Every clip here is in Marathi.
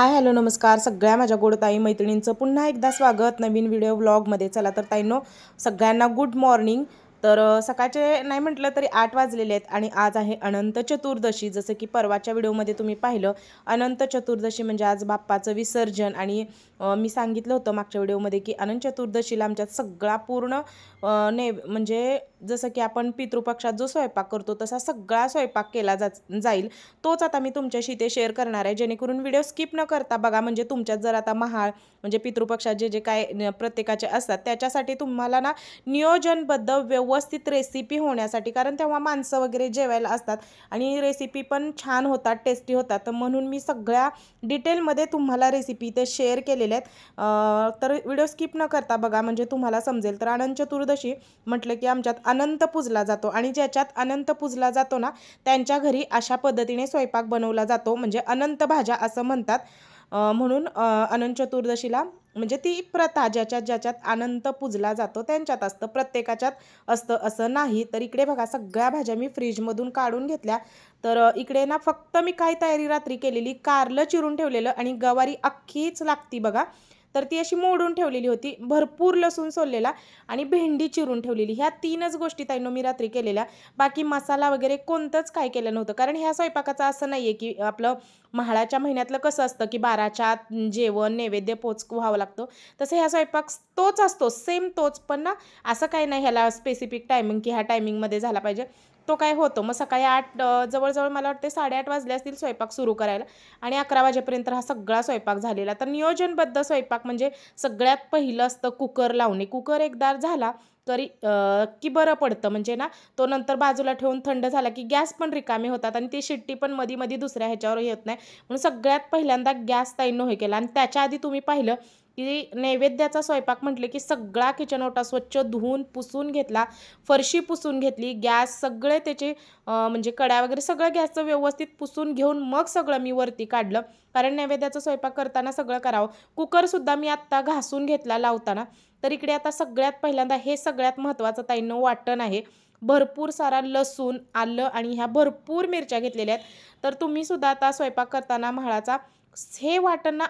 हाय हॅलो नमस्कार. सगळ्या माझ्या गोड ताई मैत्रिणींचं पुन्हा एकदा स्वागत. नवीन व्हिडिओ व्लॉगमध्ये चला तर ताईंनो सगळ्यांना गुड मॉर्निंग तर सकाळचे नाही म्हटलं तरी आठ वाजलेले आहेत आणि आज आहे अनंत चतुर्दशी. जसं की परवाच्या व्हिडिओमध्ये तुम्ही पाहिलं अनंत चतुर्दशी म्हणजे आज बाप्पाचं विसर्जन. आणि मी सांगितलं होतं मागच्या व्हिडिओमध्ये की अनंत चतुर्दशीला आमच्यात सगळा पूर्ण ने म्हणजे जसं की आपण पितृपक्षात जो स्वयंपाक करतो तसा सगळा स्वयंपाक केला जा जाईल. तोच आता मी तुमच्याशी ते शेअर करणार आहे. जेणेकरून व्हिडिओ स्किप न करता बघा म्हणजे तुमच्यात जर आता महाळ म्हणजे पितृपक्षात जे जे काय प्रत्येकाचे असतात त्याच्यासाठी तुम्हाला ना नियोजनबद्ध व्यवस्थित रेसिपी होण्यासाठी कारण तेव्हा माणसं वगैरे जेवायला असतात आणि रेसिपी पण छान होतात टेस्टी होतात. तर म्हणून मी सगळ्या डिटेलमध्ये तुम्हाला रेसिपी ते शेअर केलेल्या आहेत. तर व्हिडिओ स्किप न करता बघा म्हणजे तुम्हाला समजेल. तर अनंत चतुर्दशी म्हटलं की आमच्यात अनंत पूजला जातो. आणि ज्याच्यात अनंत पूजला जातो ना त्यांच्या घरी अशा पद्धतीने स्वयंपाक बनवला जातो. म्हणजे अनंत भाज्या असं म्हणतात. म्हणून अनंत चतुर्दशीला म्हणजे ती प्रथा ज्याच्यात ज्याच्यात अनंत पूजला जातो त्यांच्यात असतं. प्रत्येकाच्यात असतं असं नाही. तर इकडे बघा सगळ्या भाज्या मी फ्रीजमधून काढून घेतल्या. तर इकडे ना फक्त मी काय तयारी रात्री केलेली कारलं चिरून ठेवलेलं आणि गवारी अख्खीच लागती बघा. तर ती अशी मोडून ठेवलेली होती. भरपूर लसूण सोललेला आणि भेंडी चिरून ठेवलेली. ह्या तीनच गोष्टी ताईनो मी रात्री केलेल्या. बाकी मसाला वगैरे कोणतंच काय केलं नव्हतं. कारण ह्या स्वयंपाकाचं असं नाही आहे की आपलं म्हाळाच्या महिन्यातलं कसं असतं की बाराच्या आत जेवण नैवेद्य पोच व्हावं लागतं. तसं ह्या स्वयंपाक तोच असतो. सेम तोच. पण ना असं काही नाही ह्याला स्पेसिफिक टायमिंग की ह्या टायमिंगमध्ये झाला पाहिजे. तो काय होतो? मग सकाळी आठ जवळजवळ मला वाटते साडेआठ वाजले असतील स्वयंपाक सुरू करायला आणि अकरा वाजेपर्यंत हा सगळा स्वयंपाक झालेला. तर नियोजनबद्ध स्वयंपाक म्हणजे सगळ्यात पहिलं असतं कुकर लावणे. कुकर एकदा झाला तरी की बरं पडतं. म्हणजे ना तो नंतर बाजूला ठेवून थंड झाला की गॅस पण रिकामे होतात आणि ती शिट्टी पण मधी मधी दुसऱ्या ह्याच्यावर येत नाही. म्हणून सगळ्यात पहिल्यांदा गॅस ताईनं हे केला आणि त्याच्या आधी तुम्ही पाहिलं की नैवेद्याचा स्वयंपाक म्हटले की सगळा किचन ओटा स्वच्छ धुवून पुसून घेतला फरशी पुसून घेतली गॅस सगळे त्याचे म्हणजे कड्या वगैरे सगळं गॅसचं व्यवस्थित पुसून घेऊन मग सगळं मी वरती काढलं. कारण नैवेद्याचा स्वयंपाक करताना सगळं करावं. कुकरसुद्धा मी आत्ता घासून घेतला लावताना. तर इकडे आता सगळ्यात पहिल्यांदा हे सगळ्यात महत्त्वाचं ताईंनं वाटण आहे. भरपूर सारा लसूण आलं आणि ह्या भरपूर मिरच्या घेतलेल्या आहेत. तर तुम्ही सुद्धा आता स्वयंपाक करताना म्हाळाचा हे वाटण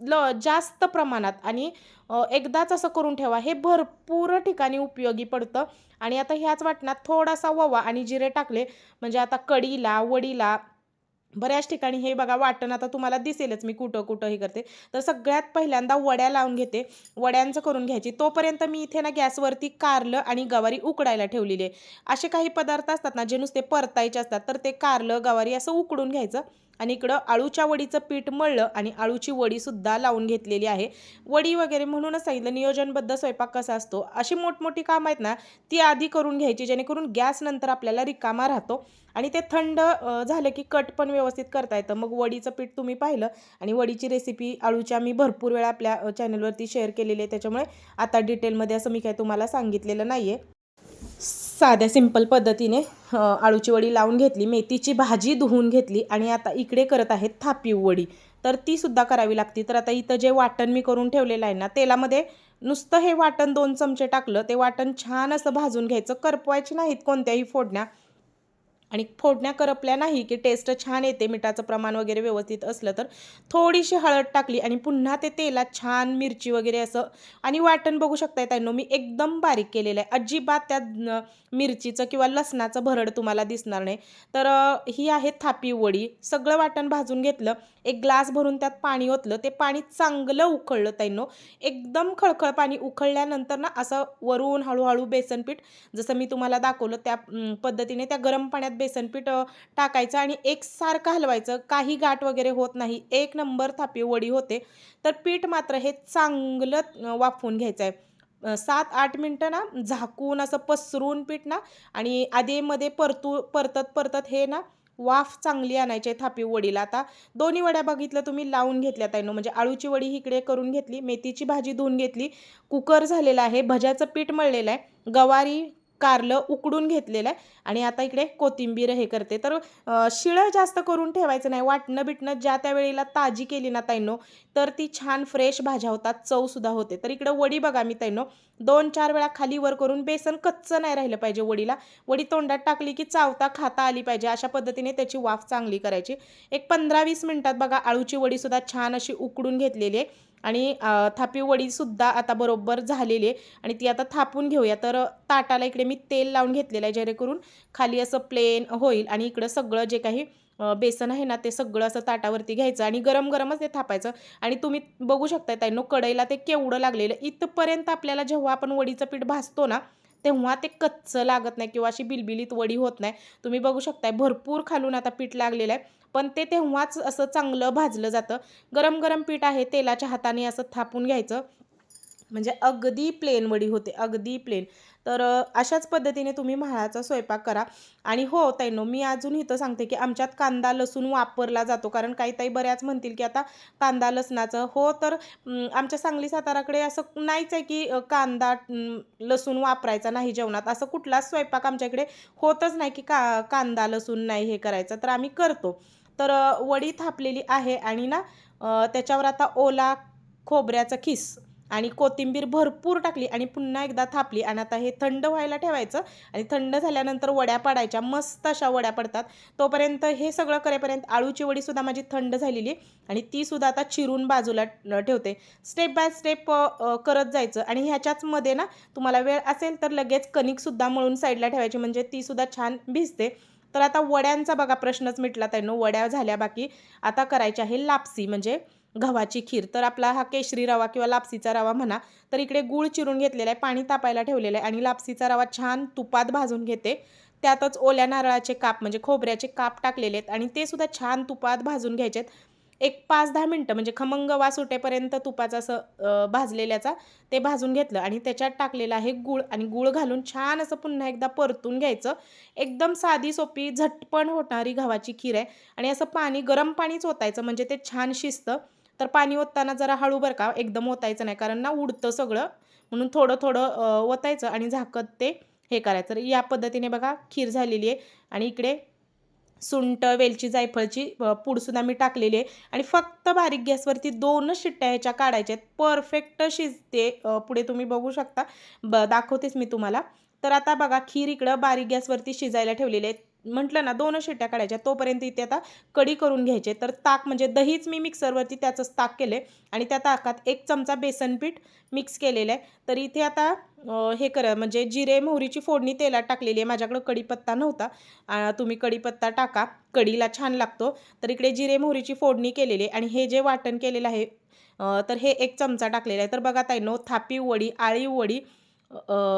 ल जास्त प्रमाणात आणि एकदाच असं करून ठेवा. हे भरपूर ठिकाणी उपयोगी पडतं. आणि आता ह्याच वाटणात थोडासा ववा आणि जिरे टाकले. म्हणजे आता कडीला वडीला बऱ्याच ठिकाणी हे बघा वाटण आता तुम्हाला दिसेलच मी कुठं कुठं हे करते. तर सगळ्यात पहिल्यांदा वड्या लावून घेते. वड्यांचं करून घ्यायची. तोपर्यंत मी इथे ना गॅसवरती कारलं आणि गवारी उकडायला ठेवलेली आहे. असे काही पदार्थ असतात ना जे नुसते परतायचे असतात तर ते कारलं गवारी असं उकडून घ्यायचं. आणि इकडं आळूच्या वडीचं पीठ मळलं आणि आळूची वडीसुद्धा लावून घेतलेली आहे. वडी वगैरे म्हणूनच सांगितलं नियोजनबद्ध स्वयंपाक कसा असतो? अशी मोठमोठी कामं आहेत ना ती आधी करून घ्यायची जेणेकरून गॅस नंतर आपल्याला रिकामा राहतो. आणि ते थंड झालं की कट पण व्यवस्थित करता येतं. मग वडीचं पीठ तुम्ही पाहिलं आणि वडीची रेसिपी आळूच्या मी भरपूर वेळा आपल्या चॅनलवरती शेअर केलेली आहे. त्याच्यामुळे आता डिटेलमध्ये असं मी काय तुम्हाला सांगितलेलं नाही आहे साध्या सिंपल पद्धतीने आळूची वडी लावून घेतली मेथीची भाजी धुवून घेतली आणि आता इकडे करत आहेत थापीव वडी. तर ती सुद्धा करावी लागती. तर आता इथं जे वाटण मी करून ठेवलेलं आहे ना तेलामध्ये नुसतं हे वाटण दोन चमचे टाकलं ते वाटण छान असं भाजून घ्यायचं. करपवायचे नाहीत कोणत्याही फोडण्या. आणि फोडण्या करपल्या नाही की टेस्ट छान येते मिठाचं प्रमाण वगैरे व्यवस्थित असलं तर. थोडीशी हळद टाकली आणि पुन्हा ते तेलात छान मिरची वगैरे असं आणि वाटण बघू शकताय त्यांनो मी एकदम बारीक केलेलं आहे. अजिबात त्यात मिरचीचं किंवा लसणाचं भरड तुम्हाला दिसणार नाही. तर ही आहे थापी वडी. सगळं वाटण भाजून घेतलं. एक ग्लास भरून त्यात पाणी ओतलं. ते पाणी चांगलं उकळलं ताईनो. एकदम खळखळ पाणी उकळल्यानंतर ना असं वरून हळूहळू बेसनपीठ जसं मी तुम्हाला दाखवलं त्या पद्धतीने त्या गरम पाण्यात बेसनपीठ टाकायचं आणि एकसारखं हलवायचं. काही गाठ वगैरे होत नाही. एक नंबर थापी वडी होते. तर पीठ मात्र हे चांगलं वाफवून घ्यायचं आहे सात आठ मिनटं ना झाकून असं पसरून पीठ ना आणि आधीमध्ये परतू परतत परतत हे ना वाफ चांगली आणायची आहे थापी वडीला. आता दोन्ही वड्या बघितलं तुम्ही लावून घेतल्या ताईनो. म्हणजे आळूची वडी इकडे करून घेतली मेथीची भाजी धुवून घेतली. कुकर झालेला आहे भज्याचं पीठ मळलेलं आहे. गवारी कारलं उकडून घेतलेलं आहे. आणि आता इकडे कोथिंबीर हे करते. तर शिळं जास्त करून ठेवायचं नाही. वाटणं बिटणं ज्या त्या वेळेला ताजी केली ना ताईंनो तर ती छान फ्रेश भाज्या होतात. चवसुद्धा होते. तर इकडं वडी बघा मी ताईंनो. दोन चार वेळा खाली वर करून बेसन कच्चं नाही राहिलं पाहिजे वडीला. वडी तोंडात टाकली की चावता खाता आली पाहिजे. अशा पद्धतीने त्याची वाफ चांगली करायची. एक पंधरा वीस मिनटात बघा आळूची वडीसुद्धा छान अशी उकडून घेतलेली आहे. आणि थापी वडीसुद्धा आता बरोबर झालेली आहे. आणि ती आता थापून घेऊया. तर ताटाला इकडे मी तेल लावून घेतलेलं आहे जेणेकरून खाली असं प्लेन होईल. आणि इकडं सगळं जे काही बेसन आहे ना ते सगळं असं ताटावरती घ्यायचं. आणि गरम गरमच ते थापायचं. आणि तुम्ही बघू शकताय ताईनो कढईला ते केवढं लागलेलं इथपर्यंत आपल्याला जेव्हा आपण वडीचं पीठ भाजतो ना तेव्हा ते कच्चं लागत नाही किंवा अशी बिलबिलीत वडी होत नाही. तुम्ही बघू शकताय भरपूर खालून आता पीठ लागलेलं आहे. पण ते तेव्हाच असं चांगलं भाजलं जातं. गरम गरम पीठ आहे तेलाच्या हाताने असं थापून घ्यायचं. म्हणजे अगदी प्लेन वडी होते अगदी प्लेन तर अशाच पद्धतीने तुम्ही म्हाळाचा स्वयंपाक करा. आणि हो ताईनो मी अजून इथं सांगते की आमच्यात कांदा लसूण वापरला जातो. कारण काही ताई बऱ्याच म्हणतील की आता कांदा लसणाचं हो तर आमच्या सांगली साताराकडे असं नाहीच आहे की कांदा लसूण वापरायचा नाही जेवणात. असं कुठलाच स्वयंपाक आमच्याकडे होतच नाही की का कांदा लसूण नाही हे करायचं. तर आम्ही करतो. तर वडी थापलेली आहे आणि ना त्याच्यावर आता ओला खोबऱ्याचा खिस आणि कोथिंबीर भरपूर टाकली आणि पुन्हा एकदा थापली आणि आता हे थंड व्हायला ठेवायचं आणि थंड झाल्यानंतर वड्या पाडायच्या मस्त अशा वड्या पडतात. तोपर्यंत हे सगळं करेपर्यंत आळूची वडीसुद्धा माझी थंड झालेली आहे आणि तीसुद्धा आता चिरून बाजूला ठेवते. स्टेप बाय स्टेप करत जायचं आणि ह्याच्याचमध्ये ना तुम्हाला वेळ असेल तर लगेच कणिकसुद्धा मळून साईडला ठेवायची म्हणजे तीसुद्धा छान भिजते. तर आता वड्यांचा बघा प्रश्नच मिटला त्यानं वड्या झाल्या बाकी. आता करायची आहे लापसी म्हणजे गव्हाची खीर. तर आपला हा केशरी रवा किंवा लापसीचा रवा म्हणा तर इकडे गूळ चिरून घेतलेला आहे पाणी तापायला ठेवलेलं आहे आणि लापसीचा रवा छान तुपात भाजून घेते. त्यातच ओल्या नारळाचे काप म्हणजे खोबऱ्याचे काप टाकलेले आहेत आणि ते सुद्धा छान तुपात भाजून घ्यायचे आहेत एक पाच दहा मिनटं म्हणजे खमंग वास सुटेपर्यंत तुपाचं असं भाजलेल्याचा ते भाजून घेतलं आणि त्याच्यात टाकलेलं आहे गूळ आणि गूळ घालून छान असं पुन्हा एकदा परतून घ्यायचं. एकदम साधी सोपी झटपण होणारी गव्हाची खीर आहे आणि असं पाणी गरम पाणीच ओतायचं म्हणजे ते छान शिजतं. तर पाणी ओतताना जरा हळू बरं का एकदम ओतायचं नाही कारण ना उडतं सगळं. म्हणून थोडं थोडं ओतायचं आणि झाकत ते हे करायचं. तर या पद्धतीने बघा खीर झालेली आहे. आणि इकडे सुंट वेलची जायफळची अ, पूडसुद्धा मी टाकलेली आहे. आणि फक्त बारीक गॅसवरती दोनच शिट्ट्या ह्याच्या काढायच्या आहेत. परफेक्ट शिजते पुढे तुम्ही बघू शकता. ब दाखवतेच मी तुम्हाला. तर आता बघा खीर इकडं बारीक गॅसवरती शिजायला ठेवलेली आहे. म्हटलं ना दोन शिट्ट्या काढायच्या. तोपर्यंत इथे आता कढी करून घ्यायचे. तर ताक म्हणजे दहीच मी मिक्सरवरती त्याचंच ताक केले आणि त्या ताकात एक चमचा बेसन पीठ मिक्स केलेलं आहे. तर इथे आता हे कर म्हणजे जिरे मोहरीची फोडणी तेलात टाकलेली आहे. माझ्याकडं कढीपत्ता नव्हता. तुम्ही कढीपत्ता टाका. कढीला छान लागतो. तर इकडे जिरे मोहरीची फोडणी केलेली आहे. आणि हे जे वाटण केलेलं आहे तर हे एक चमचा टाकलेला आहे. तर बघा ताईनो थापी वडी आळी वडी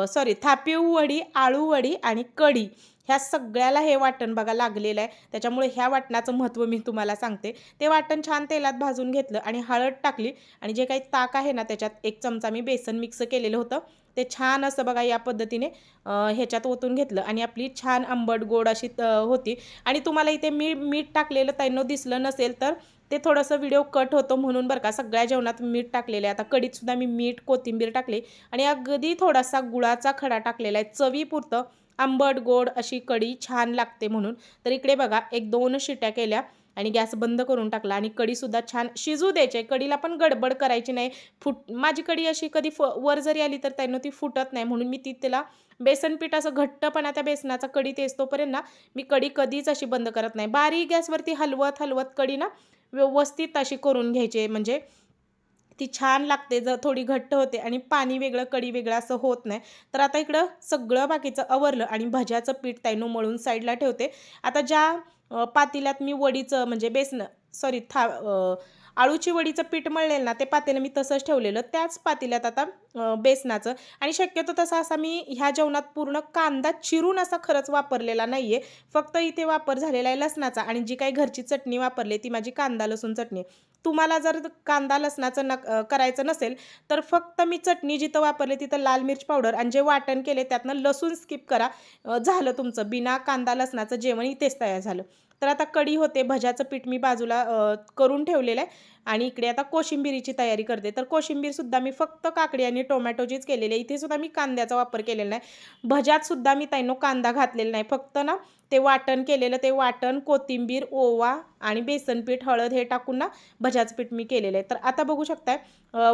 सॉरी थापीव वडी आळू वडी आणि कढी. ह्या सगळ्याला हे वाटण बघा लागलेलं आहे. त्याच्यामुळे ह्या वाटणाचं महत्त्व मी तुम्हाला सांगते. ते वाटण छान तेलात भाजून घेतलं आणि हळद टाकली आणि जे काही ताक आहे ना त्याच्यात एक चमचा मी बेसन मिक्स केलेलं होतं. ते छान असं बघा या पद्धतीने ह्याच्यात ओतून घेतलं आणि आपली छान आंबट गोड अशी होती. आणि तुम्हाला इथे मी मीठ टाकलेलं त्यांना दिसलं नसेल तर ते थोडंसं व्हिडिओ कट होतो म्हणून बरं का सगळ्या जेवणात मीठ टाकलेलं आहे. आता कढीतसुद्धा मी मीठ कोथिंबीर टाकली आणि अगदी थोडासा गुळाचा खडा टाकलेला आहे. चवीपुरतं आंबट गोड अशी कढी छान लागते म्हणून. तर इकडे बघा एक दोन शिट्या केल्या आणि गॅस बंद करून टाकला आणि कढीसुद्धा छान शिजू द्यायची आहे. कढीला पण गडबड करायची नाही. फुट माझी कढी अशी कधी फ वर जरी आली तर त्यानं ती फुटत नाही म्हणून मी ती त्याला बेसनपीठ असं घट्टपणा त्या बेसनाचा कढी तेचतोपर्यंत ना मी कढी कधीच अशी बंद करत नाही. बारीक गॅसवरती हलवत हलवत कढी ना व्यवस्थित अशी करून घ्यायची म्हणजे ती छान लागते जर थोडी घट्ट होते आणि पाणी वेगळं कडी वेगळं असं होत नाही. तर आता इकडं सगळं बाकीचं आवरलं आणि भज्याचं पीठ ताईनं मळून साईडला ठेवते. आता ज्या पातेल्यात मी वडीचं म्हणजे बेसन सॉरी था आळूची वडीचं पीठ मळलेलं ना ते पातेलं मी तसंच ठेवलेलं. त्याच पातेल्यात आता बेसनाचं. आणि शक्यतो तसा असा मी ह्या जेवणात पूर्ण कांदा चिरून असा खरंच वापरलेला नाही आहे फक्त इथे वापर झालेला आहे लसणाचा आणि जी काही घरची चटणी वापरली ती माझी कांदा लसूण चटणी तुम्हाला जर कांदा लसणाचं नक करायचं नसेल तर फक्त मी चटणी जिथं वापरली तिथं लाल मिरच पावडर आणि जे वाटण केले त्यातनं लसूण स्किप करा. झालं तुमचं. बिना कांदा लसणाचं जेवण इथेच तयार झालं. तर आता कढी होते. भज्याचं पीठ मी बाजूला करून ठेवलेलं आहे आणि इकडे आता कोशिंबिरीची तयारी करते. तर कोशिंबीरसुद्धा मी फक्त काकडी आणि टोमॅटोचीच केलेली आहे. इथे सुद्धा मी कांद्याचा वापर केलेला नाही. भज्यातसुद्धा मी ताईनो कांदा घातलेला नाही. फक्त ना ते वाटण केलेलं ते वाटण कोथिंबीर ओवा आणि बेसनपीठ हळद हे टाकून ना भजाचं पीठ मी केलेलं आहे. तर आता बघू शकताय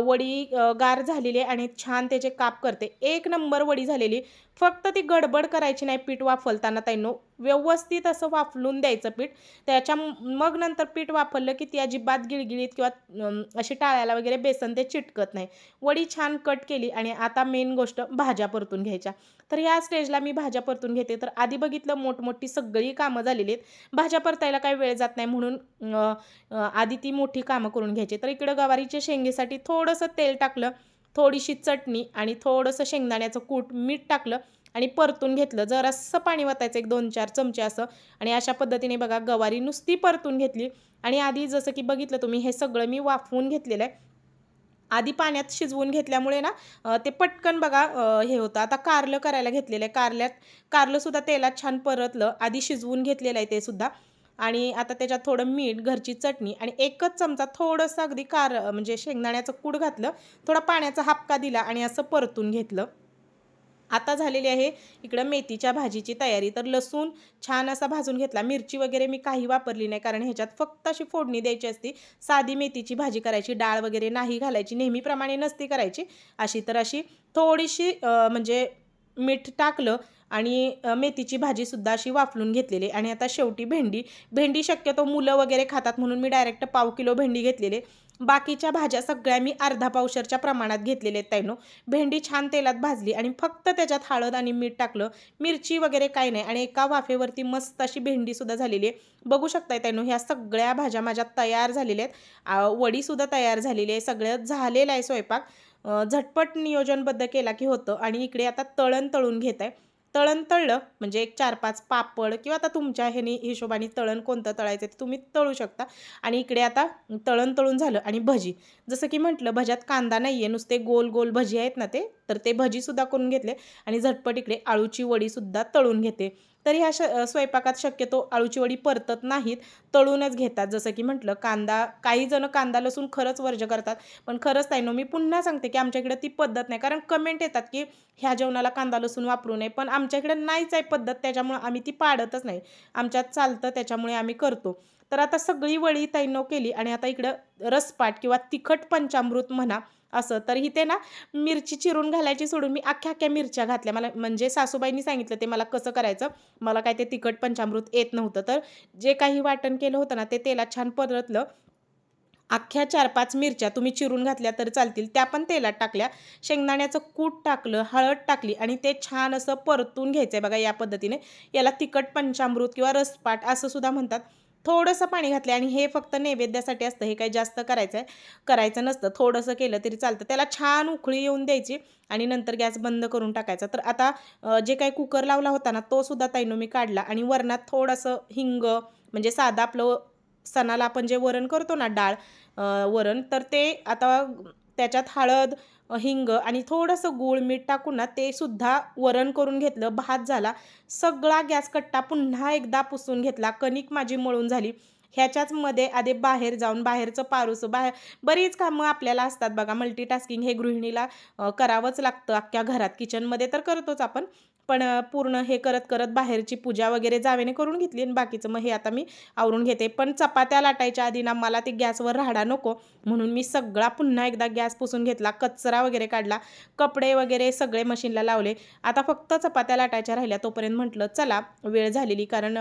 वडी गार झालेली आहे आणि छान त्याचे काप करते. एक नंबर वडी झालेली. फक्त ती गडबड करायची नाही पीठ वाफलताना ताईनो. व्यवस्थित असं वाफलून द्यायचं पीठ. त्याच्या मग नंतर पीठ वाफरलं की ती अजिबात गिळगिळीत किंवा अशी टाळायला वगैरे बेसन ते चिटकत नाही. वडी छान कट केली आणि आता मेन गोष्ट भाज्या परतून घ्यायच्या. तर ह्या स्टेजला मी भाज्या परतून घेते. तर आधी बघितलं मोठमोठी सगळी कामं झालेली आहेत. भाज्या परतायला काही वेळ जात नाही म्हणून आधी ती मोठी कामं करून घ्यायची. तर इकडं गवारीच्या शेंगेसाठी थोडंसं तेल टाकलं थोडीशी चटणी आणि थोडंसं शेंगदाण्याचं कूट मीठ टाकलं आणि परतून घेतलं. जरासं पाणी वतायचं एक दोन चार चमचे असं. आणि अशा पद्धतीने बघा गवारी नुसती परतून घेतली. आणि आधी जसं की बघितलं तुम्ही हे सगळं मी वाफवून घेतलेलं आहे. आधी पाण्यात शिजवून घेतल्यामुळे ना ते पटकन बघा हे होतं. आता कारलं करायला घेतलेलं आहे. कारल्यात कारलंसुद्धा तेलात छान परतलं. आधी शिजवून घेतलेलं आहे ते सुद्धा. आणि आता त्याच्यात थोडं मीठ घरची चटणी आणि एकच चमचा थोडंसं अगदी कार म्हणजे शेंगदाण्याचं कूड घातलं. थोडा पाण्याचा हापका दिला आणि असं परतून घेतलं. आता झालेली आहे. इकडं मेथीच्या भाजीची तयारी. तर लसूण छान असा भाजून घेतला. मिरची वगैरे मी काही वापरली नाही कारण ह्याच्यात फक्त अशी फोडणी द्यायची असती. साधी मेथीची भाजी करायची डाळ वगैरे नाही घालायची नेहमीप्रमाणे नसती करायची. अशी तर अशी थोडीशी म्हणजे मीठ टाकलं आणि मेथीची भाजीसुद्धा अशी वाफलून घेतलेली. आणि आता शेवटी भेंडी भेंडी शक्यतो मुलं वगैरे खातात म्हणून मी डायरेक्ट पाव किलो भेंडी घेतलेली. बाकीच्या भाज्या सगळ्या मी अर्धा पावशरच्या प्रमाणात घेतलेले आहेत ताईनो. भेंडी छान तेलात भाजली आणि फक्त त्याच्यात हळद आणि मीठ टाकलं. मिरची वगैरे काही नाही आणि एका वाफेवरती मस्त अशी भेंडीसुद्धा झालेली आहे. बघू शकताय ताईनो ह्या सगळ्या भाज्या माझ्या तयार झालेल्या आहेत. वडीसुद्धा तयार झालेली आहे. सगळं झालेलं आहे स्वयंपाक. झटपट नियोजनबद्ध केला की होतं आणि इकडे आता तळण तळून घेत आहे तळण तळलं म्हणजे एक चार पाच पापड किंवा आता तुमच्या ह्यानी हिशोबाने तळण कोणतं तळायचं ते तुम्ही तळू शकता. आणि इकडे आता तळण तळून झालं आणि भजी. जसं की म्हटलं भज्यात कांदा नाही आहे नुसते गोल गोल भजी आहेत ना ते तर ते भजीसुद्धा करून घेतले आणि झटपट इकडे आळूची वडीसुद्धा तळून घेते. तर ह्या श स्वयंपाकात शक्यतो आळूची वडी परतत नाहीत तळूनच घेतात. जसं की म्हटलं कांदा काही जण कांदा लसूण खरंच वर्ज करतात. पण खरंच ताईनो मी पुन्हा सांगते की आमच्याकडे ती पद्धत नाही. कारण कमेंट येतात की ह्या जेवणाला कांदा लसूण वापरू नये. पण आमच्याकडे नाहीच आहे पद्धत. त्याच्यामुळे आम्ही ती पाडतच नाही. आमच्यात चालतं त्याच्यामुळे आम्ही करतो. तर आता सगळी वळी ताईनो केली आणि आता इकडं रसपाट किंवा तिखट पंचामृत म्हणा असं. तर इथे ना मिरची चिरून घालायची सोडून मी अख्ख्या अख्ख्या मिरच्या घातल्या. मला म्हणजे सासूबाईंनी सांगितलं ते मला कसं करायचं? मला काय ते तिखट पंचामृत येत नव्हतं. तर जे काही वाटण केलं होतं ना ते तेलात छान परतलं. अख्ख्या चार पाच मिरच्या तुम्ही चिरून घातल्या तर चालतील. त्या पण तेलात टाकल्या. शेंगदाण्याचं कूट टाकलं हळद टाकली आणि ते छान असं परतून घ्यायचं आहे बघा या पद्धतीने. याला तिखट पंचामृत किंवा रसपाट असं सुद्धा म्हणतात. थोडंसं पाणी घातलं आणि हे फक्त नैवेद्यासाठी असतं हे काही जास्त करायचं आहे करायचं नसतं. थोडंसं केलं तरी चालतं. त्याला छान उकळी येऊन द्यायची आणि नंतर गॅस बंद करून टाकायचा. तर आता जे काही कुकर लावला होता ना तो सुद्धा ताईनो मी काढला आणि वरणात थोडंसं हिंग म्हणजे साधं आपलं सणाला आपण जे वरण करतो ना डाळ वरण तर ते आता त्याच्यात हळद हिंग आणि थोडंसं गूळ मीठ टाकून ना ते सुद्धा वरण करून घेतलं. भात झाला. सगळा गॅस कट्टा पुन्हा एकदा पुसून घेतला. कणिक माझी मळून झाली. ह्याच्याच मध्ये आधी बाहेर जाऊन बाहेरचं पारूस बाहेर बरीच कामं आपल्याला असतात बघा. मल्टीटास्किंग हे गृहिणीला करावंच लागतं. अख्ख्या घरात किचनमध्ये तर करतोच आपण. पण पूर्ण हे करत करत बाहेरची पूजा वगैरे जावेने करून घेतली आणि बाकीचं मग हे आता मी आवरून घेते. पण चपात्या लाटायच्या आधी ना मला ते गॅसवर राहाडा नको. म्हणून मी सगळा पुन्हा एकदा गॅस पुसून घेतला कचरा वगैरे काढला कपडे वगैरे सगळे मशीनला लावले. आता फक्त चपात्या लाटायच्या राहिल्या तोपर्यंत म्हटलं चला वेळ झालेली कारण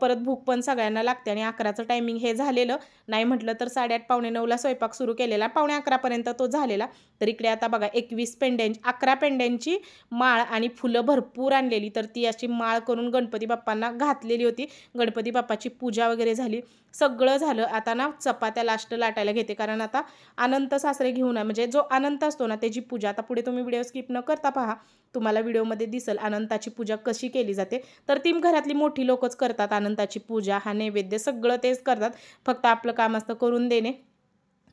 परत भूक पण सगळ्यांना लागते आणि अकराचं टायमिंग हे झालेलं. नाही म्हटलं तर साडेआठ पावणे नऊला स्वयंपाक सुरू केलेला. पावणे अकरापर्यंत तो झालेला. तर इकडे आता बघा एकवीस पेंड्यांची अकरा पेंड्यांची माळ आणि फुलं भरपूर आणलेली. तर ती अशी माळ करून गणपती बाप्पांना घातलेली होती. गणपती बाप्पाची पूजा वगैरे झाली. सगळं झालं. आता ना चपात्या लास्ट लाटायला घेते. कारण आता अनंत सासरे घेऊन आहे म्हणजे जो अनंत असतो ना त्याची पूजा. आता पुढे तुम्ही व्हिडिओ स्किप न करता पहा. तुम्हाला व्हिडिओमध्ये दिसेल अनंताची पूजा कशी केली जाते. तर ती घरातली मोठी लोकच करतात अनंताची पूजा. हा नैवेद्य सगळं तेच करतात. फक्त आपलं काम असतं करून देणे.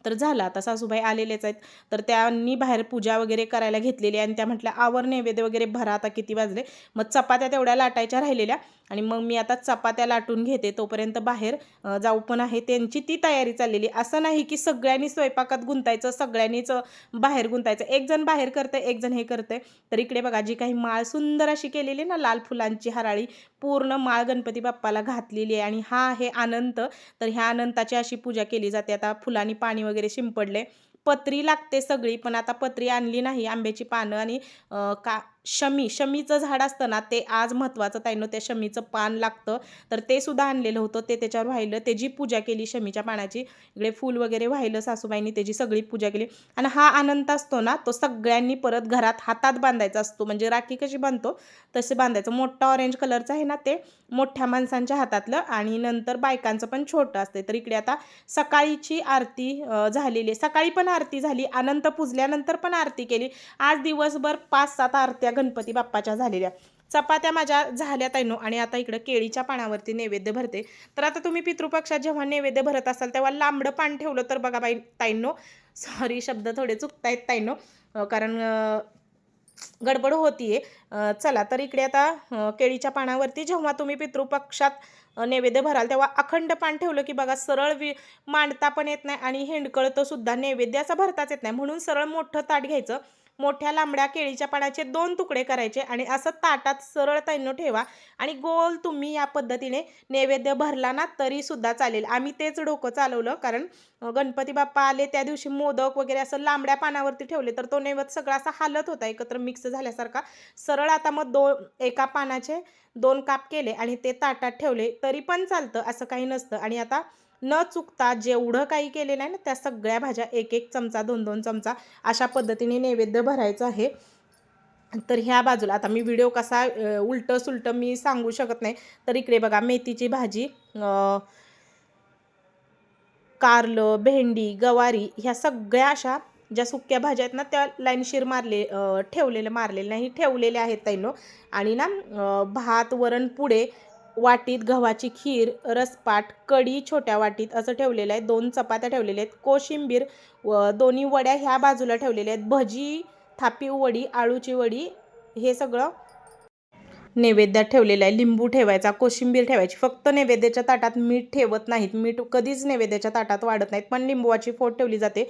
तर झाला. आता सासूबाई आलेलेच आहेत. तर त्यांनी बाहेर पूजा वगैरे करायला घेतलेली आणि त्या म्हटल्या आवर नैवेद्य वगैरे भरा आता किती वाजले. मग चपात्या तेवढ्या लाटायच्या राहिलेल्या आणि मग मी आता चपात्या लाटून घेते. तोपर्यंत बाहेर जाऊ पण आहे. त्यांची ती तयारी चाललेली असं नाही की सगळ्यांनी स्वयंपाकात गुंतायचं सगळ्यांनीच बाहेर गुंतायचं. एक जण बाहेर करते एक जण हे करते तर इकडे बघा जी काही माळ सुंदर अशी केलेली ना लाल फुलांची हराळी पूर्ण माळ गणपती बाप्पाला घातलेली आहे. आणि हा आहे अनंत तर ह्या अनंताची अशी पूजा केली जाते. आता फुलांनी पाणी वगैरे शिंपडले. पत्री लागते सगळी पण आता पत्री आणली नाही आंब्याची पानं आणि का शमी शमीचं झाड असतं ना ते आज महत्त्वाचं ताईनं त्या शमीचं पान लागतं. तर ते सुद्धा आणलेलं होतं ते त्याच्यावर वाहिलं त्याची पूजा केली शमीच्या पानाची. इकडे फूल वगैरे वाहिलं सासूबाईंनी त्याची सगळी पूजा केली. आणि हा आनंद असतो ना तो सगळ्यांनी परत घरात हातात बांधायचा असतो. म्हणजे राखी कशी बांधतो तसे बांधायचं. मोठा ऑरेंज कलरचं आहे ना ते मोठ्या माणसांच्या हातातलं आणि नंतर बायकांचं पण छोटं असते तर इकडे आता सकाळीची आरती झालेली आहे. सकाळी पण आरती झाली. अनंत पूजल्यानंतर पण आरती केली. आज दिवसभर पाच सात आरत्या गणपती बाप्पाच्या झालेल्या. चपात्या माझ्या झाल्या ताईनो आणि आता इकडं केळीच्या पानावरती नैवेद्य भरते. तर आता तुम्ही पितृपक्षात जेव्हा नैवेद्य भरत असाल तेव्हा लांबडं पान ठेवलं तर बघा बाई ताईंनो सॉरी शब्द थोडे चुकतायत ताईंनो कारण गडबड होतीये. चला तर इकडे आता केळीच्या पानावरती जेव्हा तुम्ही पितृपक्षात नैवेद्य भराल तेव्हा अखंड पान ठेवलं की बघा सरळ वि मांडता पण येत नाही आणि हिंडकळतं सुद्धा. नैवेद्य असं भरताच येत नाही. म्हणून सरळ मोठं ताट घ्यायचं. मोठ्या लांबड्या केळीच्या पानाचे दोन तुकडे करायचे आणि असं ताटात सरळ ताईनं ठेवा आणि गोल तुम्ही या पद्धतीने नैवेद्य भरला ना तरीसुद्धा चालेल. आम्ही तेच डोकं चालवलं कारण गणपती बाप्पा आले त्या दिवशी मोदक वगैरे असं लांबड्या पानावरती ठेवले तर तो नैवेद्य सगळा असा हालत होता एकत्र मिक्स झाल्यासारखा. सरळ आता मग दोन एका पानाचे दोन काप केले आणि ते ताटात ठेवले तरी पण चालतं असं काही नसतं. आणि आता न चुकता जेवढं काही केलेलं आहे ना त्या सगळ्या भाज्या एक एक चमचा दोन दोन चमचा अशा पद्धतीने नैवेद्य भरायचं आहे. तर ह्या बाजूला आता मी व्हिडिओ कसा उलटं सुलटं मी सांगू शकत नाही. तर इकडे बघा मेथीची भाजी कारलं भेंडी गवारी ह्या सगळ्या अशा ज्या सुक्या भाज्या आहेत ना त्या लाईनशीर मारले अ, ठेवलेले मारलेले नाही ठेवलेले आहेत ताईनो. आणि ना भात वरण पुढे वाटीत गव्हाची खीर रसपाट कढी छोट्या वाटीत असं ठेवलेलं आहे. दोन चपात्या ठेवलेल्या आहेत. कोशिंबीर व दोन्ही वड्या ह्या बाजूला ठेवलेल्या आहेत. भजी थापी वडी आळूची वडी हे सगळं नैवेद्यात ठेवलेलं आहे. लिंबू ठेवायचा कोशिंबीर ठेवायची. फक्त नैवेद्याच्या ताटात मीठ ठेवत नाहीत. मीठ कधीच नैवेद्याच्या ताटात वाढत नाहीत. पण लिंबूची फोड ठेवली जाते.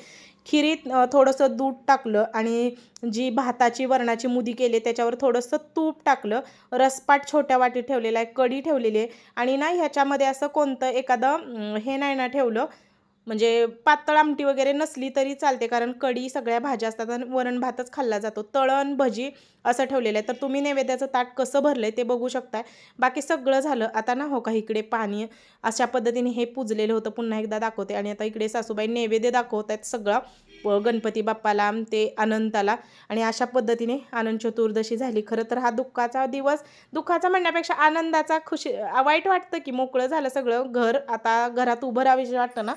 खिरीत थोडंसं दूध टाकलं आणि जी भाताची वरणाची मुदी केली त्याच्यावर थोडंसं तूप टाकलं. रसपाट छोट्या वाटीत ठेवलेला आहे. कढी ठेवलेली आहे. आणि ना ह्याच्यामध्ये असं कोणतं एखादं हे नाही ना ठेवलं. म्हणजे पातळ आमटी वगैरे नसली तरी चालते कारण कढी सगळ्या भाज्या असतात आणि वरण भातच खाल्ला जातो. तळण भजी असं ठेवलेलं आहे. तर तुम्ही नैवेद्याचं ताट कसं भरलं आहे ते बघू शकताय. बाकी सगळं झालं. आता ना हो का इकडे पाणी अशा पद्धतीने हे पुजलेलं होतं. पुन्हा एकदा दाखवते. आणि आता इकडे सासूबाई नैवेद्य दाखवत आहेत सगळं गणपती बाप्पाला ते अनंताला. आणि अशा पद्धतीने आनंद चतुर्दशी झाली. खरं तर हा दुःखाचा दिवस दुःखाचा म्हणण्यापेक्षा आनंदाचा खुशी वाईट वाटतं की मोकळं झालं सगळं. घर आता घरात उभं राहावीशी वाटतं ना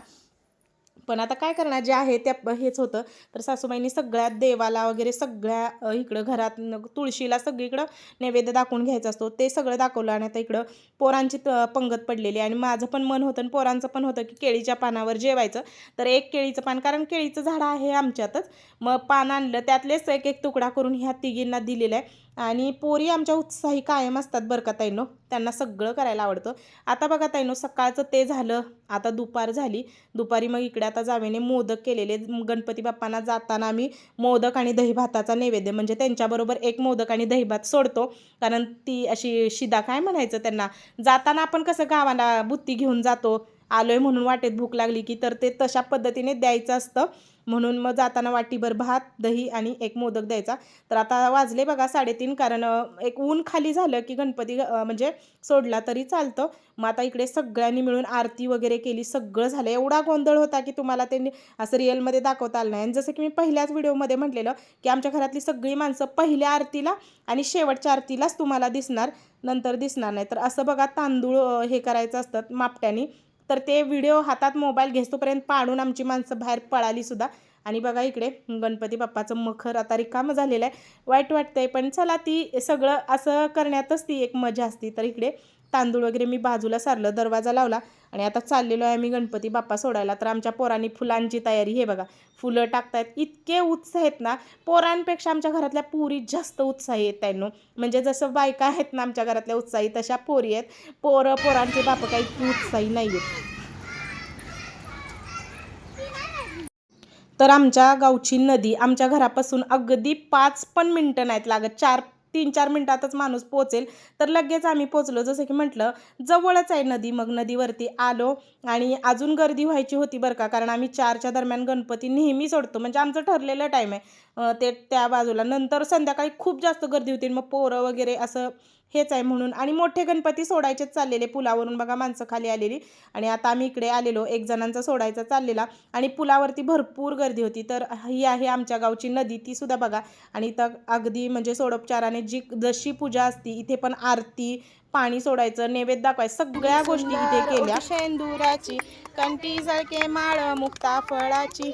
पण आता काय करणार? जे आहे त्या हेच होतं. तर सासूबाईंनी सगळ्या देवाला वगैरे सगळ्या इकडं घरात तुळशीला सगळीकडं नैवेद्य दाखवून घ्यायचं असतो. ते सगळं दाखवलं आणि आता इकडं पोरांची पंगत पडलेली आणि माझं पण मन होतं आणि पोरांचं पण होतं की केळीच्या पानावर जेवायचं. तर एक केळीचं पान कारण केळीचं झाड आहे आमच्यातच. मग पान आणलं त्यातलेच एक एक तुकडा करून ह्या तिघींना दिलेलं आहे. आणि पोरी आमच्या उत्साही कायम असतात बरं का ताईनो. त्यांना सगळं करायला आवडतं. आता बघा ताईनो सकाळचं ते झालं. आता दुपार झाली. दुपारी मग इकडे आता जावेने मोदक केलेले. गणपती बाप्पांना जाताना आम्ही मोदक आणि दहीभाताचा नैवेद्य म्हणजे त्यांच्याबरोबर एक मोदक आणि दहीभात सोडतो. कारण ती अशी शिदा काय म्हणायचं त्यांना? जाताना आपण कसं गावाला बुत्ती घेऊन जातो? आलोय म्हणून वाटेत भूक लागली की तर ते तशा पद्धतीने द्यायचं असतं. म्हणून मग जाताना वाटीभर भात दही आणि एक मोदक द्यायचा. तर आता वाजले बघा साडेतीन कारण एक ऊन खाली झालं की गणपती म्हणजे सोडला तरी चालतं. मग आता इकडे सगळ्यांनी मिळून आरती वगैरे केली सगळं झालं. एवढा गोंधळ होता की तुम्हाला ते असं रिअलमध्ये दाखवता आलं नाही. आणि जसं की मी पहिल्याच व्हिडिओमध्ये म्हटलेलं की आमच्या घरातली सगळी माणसं पहिल्या आरतीला आणि शेवटच्या आरतीलाच तुम्हाला दिसणार नंतर दिसणार नाही. तर असं बघा तांदूळ हे करायचं असतं मापट्यानी. तर ते व्हिडिओ हातात मोबाईल घेतोपर्यंत पाडून आमची माणसं बाहेर पळाली सुद्धा. आणि बघा इकडे गणपती बाप्पाचं मखर आता रिकामं झालेलं आहे. वाईट वाटतंय पण चला ती सगळं असं करण्यातच ती एक मजा असते. तर इकडे तांदूळ वगैरे मी बाजूला सारलं दरवाजा लावला आणि आता चाललेलो आहे आम्ही गणपती बाप्पा सोडायला. तर आमच्या पोरांनी फुलांची तयारी हे बघा फुलं टाकतायत. इतके उत्साह आहेत ना पोरांपेक्षा आमच्या घरातल्या पोरी जास्त उत्साही आहेत त्यांनो. म्हणजे जसं बायका आहेत ना आमच्या घरातल्या उत्साही तशा पोरी आहेत. पोरं पोरांचे बाप काही इतकी उत्साही नाही आहेत तर आमच्या गावची नदी आमच्या घरापासून अगदी पाच पण मिनटं नाहीत लागत. चार तीन चार मिनटातच माणूस पोचेल तर लगेच आम्ही पोचलो जसं की म्हटलं जवळच आहे नदी. मग नदीवरती आलो आणि अजून गर्दी व्हायची होती बरं का. कारण आम्ही चारच्या दरम्यान गणपती नेहमी सोडतो. म्हणजे आमचं ठरलेलं टाईम आहे. ते त्या बाजूला. नंतर संध्याकाळी खूप जास्त गर्दी होती मग पोरं वगैरे असं हेच आहे म्हणून. आणि मोठे गणपती सोडायचेच चाललेले पुलावरून बघा माणसं खाली आलेली. आणि आता आम्ही इकडे आलेलो एक जणांचा सोडायचा चाललेला. आणि पुलावरती भरपूर गर्दी होती. तर ही आहे आमच्या गावची नदी ती सुद्धा बघा. आणि इथं अगदी म्हणजे सोडोपचाराने जी जशी पूजा असती इथे पण आरती पाणी सोडायचं नैवेद्य दाखवायचं. सगळ्या गोष्टी इथे केल्या. शेंदुराची कंठी जळके माळ मुक्ता फळाची.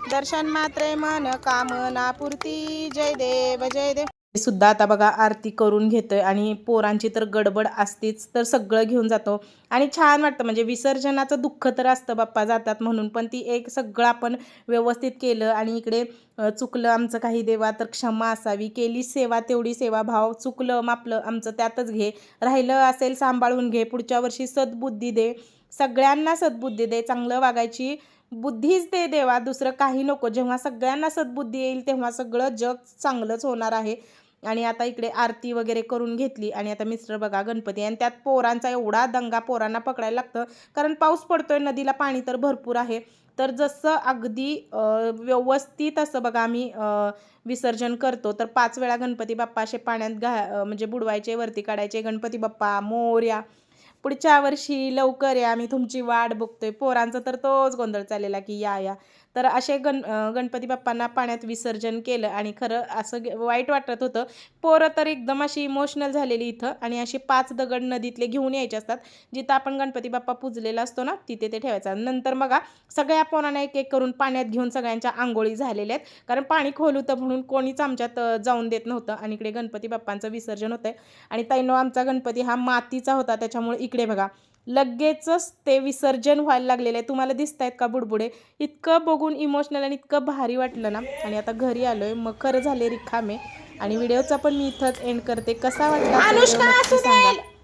दर्शन मात्रे मन कामना पूर्ती. जय देव जय देव. सुद्धा आता बघा आरती करून घेतोय आणि पोरांची तर गडबड असतीच तर सगळं घेऊन जातो. आणि छान वाटतं म्हणजे विसर्जनाचं दुःख तर असतं बाप्पा जातात म्हणून पण ती एक सगळं आपण व्यवस्थित केलं आणि इकडे चुकलं आमचं काही देवा तर क्षमा असावी. केली सेवा तेवढी सेवा भाव चुकलं मापलं आमचं त्यातच घे. राहिलं असेल सांभाळून घे पुढच्या वर्षी सद्बुद्धी दे. सगळ्यांना सद्बुद्धी दे चांगलं वागायची बुद्धीच दे देवा दुसरं काही नको. जेव्हा सगळ्यांना सद्बुद्धी येईल तेव्हा सगळं जग चांगलंच होणार आहे. आणि आता इकडे आरती वगैरे करून घेतली आणि आता मिस्टर बघा गणपती आणि त्यात पोरांचा एवढा दंगा पोरांना पकडायला लागतं. कारण पाऊस पडतोय नदीला पाणी तर भरपूर आहे. तर जसं अगदी व्यवस्थित असं बघा आम्ही विसर्जन करतो तर पाच वेळा गणपती बाप्पा असे पाण्यात घा म्हणजे बुडवायचे वरती काढायचे गणपती बाप्पा मोर्या पुढच्या वर्षी लवकर या आम्ही तुमची वाट बघतोय. पोरांचा तर तोच गोंधळ चाललेला की या या. तर असे गण गणपती बाप्पांना पाण्यात विसर्जन केलं आणि खरं असं वाईट वाटत होतं. पोरं तर एकदम अशी इमोशनल झालेली इथं आणि अशी पाच दगड नदीतले घेऊन यायचे असतात. जिथं आपण गणपती बाप्पा पुजलेला असतो ना तिथे ते ठेवायचा. नंतर बघा सगळ्या पोरांना एक एक करून पाण्यात घेऊन सगळ्यांच्या आंघोळी झालेल्या आहेत. कारण पाणी खोल होतं म्हणून कोणीच आमच्यात जाऊन देत नव्हतं आणि इकडे गणपती बाप्पांचं विसर्जन होतं आणि तैनो आमचा गणपती हा मातीचा होता त्याच्यामुळे इकडे बघा. लगेचच ते विसर्जन व्हायला लागलेलं. आहे तुम्हाला दिसत आहेत का बुडबुडे? इतकं बघून इमोशनल आणि इतकं भारी वाटलं ना. आणि आता घरी आलोय. मग खरं झाले रिखामे आणि व्हिडिओचा पण मी इथंच एंड करते. कसा वाटला? सांगा.